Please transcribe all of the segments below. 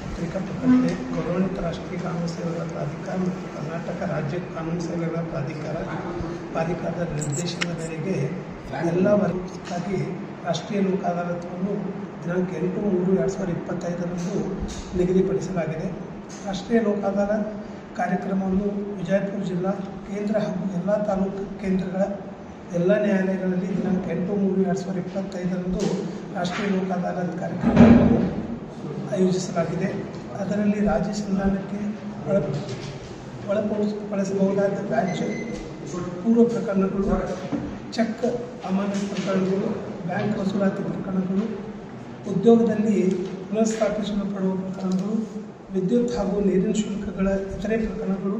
ಪತ್ರಿಕಾ ಪ್ರಕಟಣೆ ಗೌರವಾನ್ವಿತ ರಾಷ್ಟ್ರೀಯ ಕಾನೂನು ಸೇವೆಗಳ ಪ್ರಾಧಿಕಾರ ಮತ್ತು ಕರ್ನಾಟಕ ರಾಜ್ಯ ಕಾನೂನು ಸೇವೆಗಳ ಪ್ರಾಧಿಕಾರ ಪ್ರಾಧಿಕಾರದ ನಿರ್ದೇಶನದ ಮೇರೆಗೆ ಎಲ್ಲ ವರ್ಗಕ್ಕಾಗಿ ರಾಷ್ಟ್ರೀಯ ಲೋಕ ಅದಾಲತ್ವನ್ನು ದಿನಾಂಕ ಎಂಟು ಮೂರು ಎರಡು ಸಾವಿರದ ಇಪ್ಪತ್ತೈದರಂದು ನಿಗದಿಪಡಿಸಲಾಗಿದೆ ರಾಷ್ಟ್ರೀಯ ಲೋಕ ಅದಾಲತ್ ಕಾರ್ಯಕ್ರಮವನ್ನು ವಿಜಯಪುರ ಜಿಲ್ಲಾ ಕೇಂದ್ರ ಹಾಗೂ ಎಲ್ಲ ತಾಲೂಕು ಕೇಂದ್ರಗಳ ಎಲ್ಲ ನ್ಯಾಯಾಲಯಗಳಲ್ಲಿ ದಿನಾಂಕ ಎಂಟು, ಮೂರು, ಎರಡು ಸಾವಿರದ ಇಪ್ಪತ್ತೈದರಂದು ರಾಷ್ಟ್ರೀಯ ಲೋಕ ಅದಾಲತ್ ಕಾರ್ಯಕ್ರಮವನ್ನು ಆಯೋಜಿಸಲಾಗಿದೆ. ಅದರಲ್ಲಿ ರಾಜ್ಯ ಸಂಧಾನಕ್ಕೆ ಒಳ, ಒಳಪಡಿಸಬಹುದಾದ ಬ್ಯಾಂಚ್, ಪೂರ್ವ ಪ್ರಕರಣಗಳು, ಚೆಕ್ ಅಮಾನತ್ ಪ್ರಕರಣಗಳು, ಬ್ಯಾಂಕ್ ವಸೂಲಾತಿ ಪ್ರಕರಣಗಳು, ಉದ್ಯೋಗದಲ್ಲಿ ಪುನಃಸ್ಥಾಪಿಸಲು ಪಡುವ ಪ್ರಕರಣಗಳು, ವಿದ್ಯುತ್ ಹಾಗೂ ನೀರಿನ ಶುಲ್ಕಗಳ ಇತರೆ ಪ್ರಕರಣಗಳು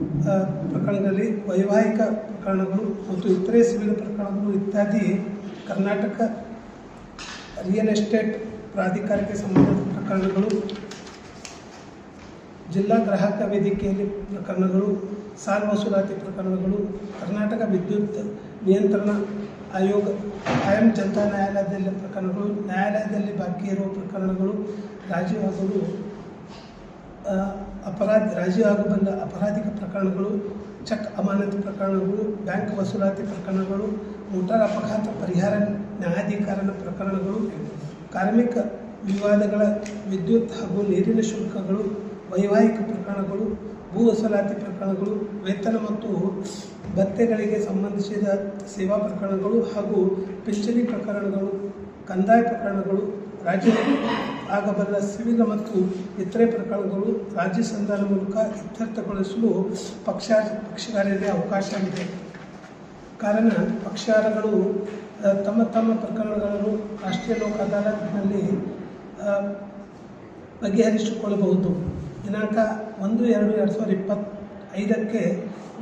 ಆ, ಪ್ರಕರಣಗಳಲ್ಲಿ ವೈವಾಹಿಕ ಪ್ರಕರಣಗಳು ಮತ್ತು ಇತರೆ ಸಿವಿಲ್ ಪ್ರಕರಣಗಳು ಇತ್ಯಾದಿ ಕರ್ನಾಟಕ ರಿಯಲ್ ಎಸ್ಟೇಟ್ ಪ್ರಾಧಿಕಾರಕ್ಕೆ ಸಂಬಂಧಿಸಿದ ಪ್ರಕರಣಗಳು ಜಿಲ್ಲಾ ಗ್ರಾಹಕ ವೇದಿಕೆಯಲ್ಲಿ ಪ್ರಕರಣಗಳು ಸಾಲ ವಸೂಲಾತಿ ಪ್ರಕರಣಗಳು ಕರ್ನಾಟಕ ವಿದ್ಯುತ್ ನಿಯಂತ್ರಣ ಆಯೋಗ ಕಾಯಂ ಜನತಾ ನ್ಯಾಯಾಲಯದಲ್ಲಿ ಪ್ರಕರಣಗಳು ನ್ಯಾಯಾಲಯದಲ್ಲಿ ಬಾಕಿ ಇರುವ ಪ್ರಕರಣಗಳು ರಾಜೀವಾಗಲು ಅಪರಾಧ, ರಾಜಿ ಬಂದ ಅಪರಾಧಿಕ ಪ್ರಕರಣಗಳು, ಚೆಕ್ ಅಮಾನತು ಪ್ರಕರಣಗಳು, ಬ್ಯಾಂಕ್ ವಸೂಲಾತಿ ಪ್ರಕರಣಗಳು ಮೋಟಾರ್ ಅಪಘಾತ ಪರಿಹಾರ ನ್ಯಾಯಾಧಿಕರಣ ಪ್ರಕರಣಗಳು, ಕಾರ್ಮಿಕ ವಿವಾದಗಳ ವಿದ್ಯುತ್ ಹಾಗೂ ನೀರಿನ ಶುಲ್ಕಗಳು, ವೈವಾಹಿಕ ಪ್ರಕರಣಗಳು, ಭೂ ವಸೂಲಾತಿ ಪ್ರಕರಣಗಳು, ವೇತನ ಮತ್ತು ಭತ್ಯೆಗಳಿಗೆ ಸಂಬಂಧಿಸಿದ ಸೇವಾ ಪ್ರಕರಣಗಳು ಹಾಗೂ ಪಿಂಚಣಿ ಪ್ರಕರಣಗಳು, ಕಂದಾಯ ಪ್ರಕರಣಗಳು ರಾಜ್ಯದಲ್ಲಿ ಆಗಬಲ್ಲ ಸಿವಿಲ್ ಮತ್ತು ಇತರೆ ಪ್ರಕರಣಗಳು ರಾಜ್ಯ ಸಂಧಾನ ಮೂಲಕ ಇತ್ಯರ್ಥಗೊಳಿಸಲು ಪಕ್ಷ ಪಕ್ಷಗಾರರಿಗೆ ಅವಕಾಶವಿದೆ ಕಾರಣ ಪಕ್ಷಗಾರಗಳು ತಮ್ಮ ತಮ್ಮ ಪ್ರಕರಣಗಳನ್ನು ರಾಷ್ಟ್ರೀಯ ಲೋಕ ಅದಾಲತ್ನಲ್ಲಿ ಬಗೆಹರಿಸಿಕೊಳ್ಳಬಹುದು. ದಿನಾಂಕ ಒಂದು ಎರಡು ಎರಡು ಸಾವಿರದ ಇಪ್ಪತ್ತೈದಕ್ಕೆ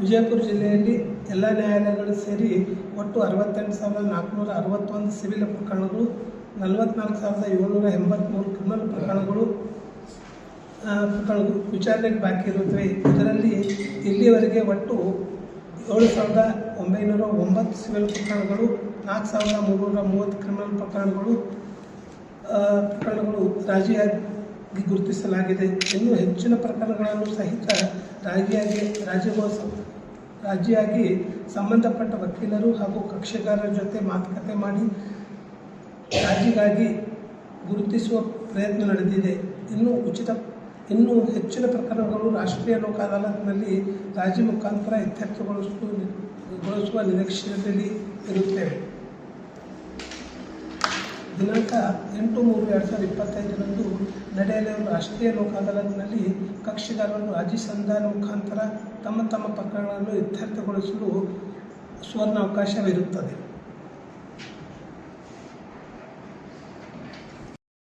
ವಿಜಯಪುರ ಜಿಲ್ಲೆಯಲ್ಲಿ ಎಲ್ಲ ನ್ಯಾಯಾಲಯಗಳು ಸೇರಿ ಒಟ್ಟು ಅರವತ್ತೆಂಟು ಸಾವಿರದ ನಾಲ್ಕುನೂರ ಅರವತ್ತೊಂದು ಸಿವಿಲ್ ಪ್ರಕರಣಗಳು ನಲವತ್ನಾಲ್ಕು ಸಾವಿರದ ಏಳ್ನೂರ ಎಂಬತ್ತ್ಮೂರು ಕ್ರಿಮಿನಲ್ ಪ್ರಕರಣಗಳು ಪ್ರಕರಣಗಳು ವಿಚಾರಣೆಗೆ ಬಾಕಿ ಇರುತ್ತವೆ. ಇದರಲ್ಲಿ ಇಲ್ಲಿಯವರೆಗೆ ಒಟ್ಟು ಏಳು ಸಾವಿರದ ಒಂಬೈನೂರ ಒಂಬತ್ತು ಸಿವಿಲ್ ಪ್ರಕರಣಗಳು, ನಾಲ್ಕು ಸಾವಿರದ ಮುನ್ನೂರ ಮೂವತ್ತು ಕ್ರಿಮಿನಲ್ ಪ್ರಕರಣಗಳು ಪ್ರಕರಣಗಳು ರಾಜಿಯಾಗಿ ಗುರುತಿಸಲಾಗಿದೆ. ಇನ್ನು ಹೆಚ್ಚಿನ ಪ್ರಕರಣಗಳನ್ನು ಸಹಿತ ರಾಜಿಯಾಗಿ ರಾಜ್ಯೋತ್ಸವ ರಾಜಿಯಾಗಿ ಸಂಬಂಧಪಟ್ಟ ವಕೀಲರು ಹಾಗೂ ಕಕ್ಷೆಗಾರರ ಜೊತೆ ಮಾತುಕತೆ ಮಾಡಿ ರಾಜಿಗಾಗಿ ಗುರುತಿಸುವ ಪ್ರಯತ್ನ ನಡೆದಿದೆ. ಇನ್ನೂ ಉಚಿತ, ಇನ್ನೂ ಹೆಚ್ಚಿನ ಪ್ರಕರಣಗಳು ರಾಷ್ಟ್ರೀಯ ಲೋಕ ಅದಾಲತ್ನಲ್ಲಿ ರಾಜಿ ಮುಖಾಂತರ ಇತ್ಯರ್ಥಗೊಳಿಸುವ ಗೊಳಿಸುವ ನಿರೀಕ್ಷೆಯಲ್ಲಿ ಇರುತ್ತೇವೆ. ದಿನಾಂಕ ಎಂಟು ಮೂರು ಎರಡು ಸಾವಿರದ ಇಪ್ಪತ್ತೈದರಂದು ನಡೆಯಲಿರುವ ರಾಷ್ಟ್ರೀಯ ಲೋಕ ಅದಾಲತ್ನಲ್ಲಿ ಕಕ್ಷಿದಾರರು ರಾಜಿ ಸಂಧಾನ ಮುಖಾಂತರ ತಮ್ಮ ತಮ್ಮ ಪ್ರಕರಣಗಳನ್ನು ಇತ್ಯರ್ಥಗೊಳಿಸಲು ಸುವರ್ಣ ಅವಕಾಶವಿರುತ್ತದೆ